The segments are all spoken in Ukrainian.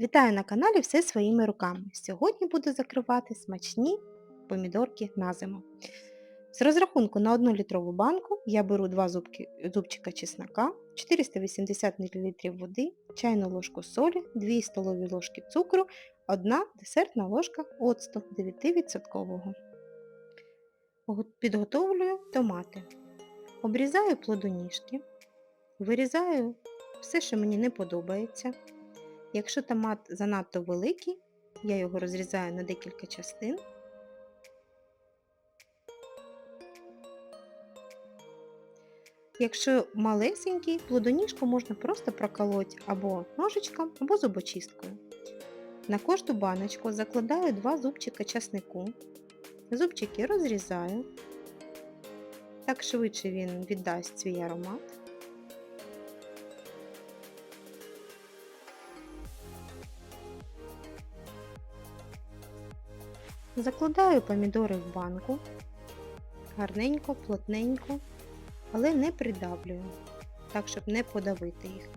Вітаю на каналі Все своїми руками. Сьогодні буду закривати смачні помідорки на зиму. З розрахунку на 1 літрову банку я беру 2 зубки, зубчика чеснока, 480 мл води, чайну ложку солі, 2 столові ложки цукру, 1 десертна ложка оцту 9%. Підготовлюю томати. Обрізаю плодоніжки, вирізаю все, що мені не подобається. Якщо томат занадто великий, я його розрізаю на декілька частин. Якщо малесенький, плодоніжку можна просто проколоти або ножичком, або зубочисткою. На кожну баночку закладаю 2 зубчика часнику. Зубчики розрізаю. Так швидше він віддасть свій аромат. Закладаю помідори в банку, гарненько, плотненько, але не придавлюю, так, щоб не подавити їх.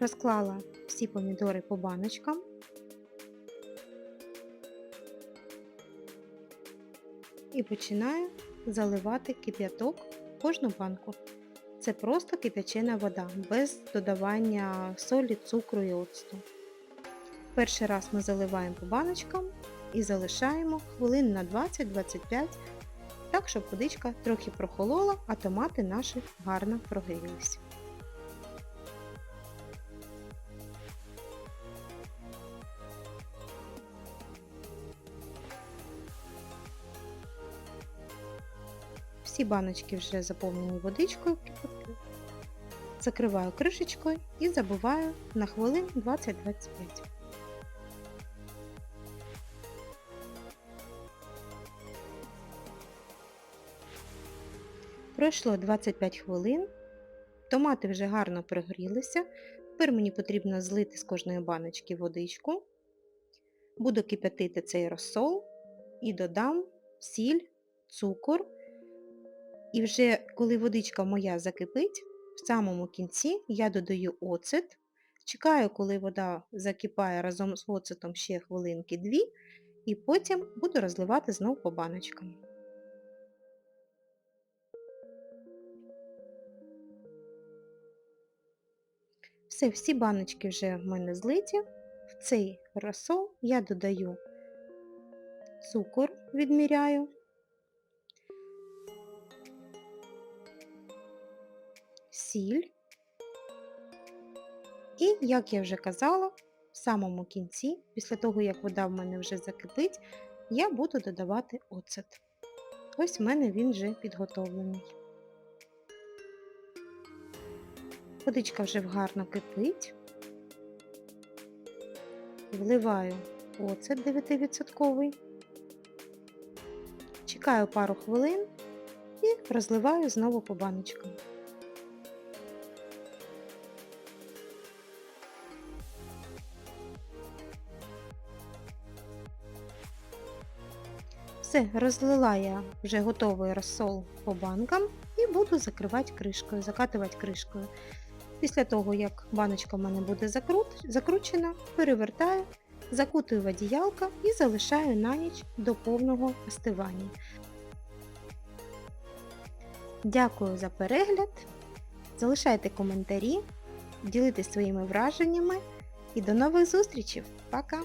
Розклала всі помідори по баночкам. І починаю заливати кип'яток в кожну банку. Це просто кип'ячена вода, без додавання солі, цукру і оцту. Перший раз ми заливаємо по баночкам і залишаємо хвилин на 20-25, так, щоб водичка трохи прохолола, а томати наші гарно прогрілися. Всі баночки вже заповнені водичкою, закриваю кришечкою і забиваю на хвилин 20-25. Пройшло 25 хвилин, томати вже гарно пригрілися. Тепер мені потрібно злити з кожної баночки водичку. Буду кип'ятити цей розсол і додам сіль, цукор. І вже коли водичка моя закипить, в самому кінці я додаю оцет, чекаю, коли вода закипає разом з оцетом ще хвилинки дві, і потім буду розливати знову по баночкам. Все, всі баночки вже в мене злиті. В цей розсол я додаю цукор, відміряю. Сіль. І, як я вже казала, в самому кінці, після того, як вода в мене вже закипить, я буду додавати оцет. Ось в мене він вже підготовлений. Водичка вже гарно кипить. Вливаю оцет 9%. Чекаю пару хвилин і розливаю знову по баночкам. Все, розлила я вже готовий розсол по банкам і буду закривати кришкою, закатувати кришкою. Після того, як баночка в мене буде закручена, перевертаю, закутую в одіялка і залишаю на ніч до повного остивання. Дякую за перегляд. Залишайте коментарі, ділитесь своїми враженнями і до нових зустрічей. Пока!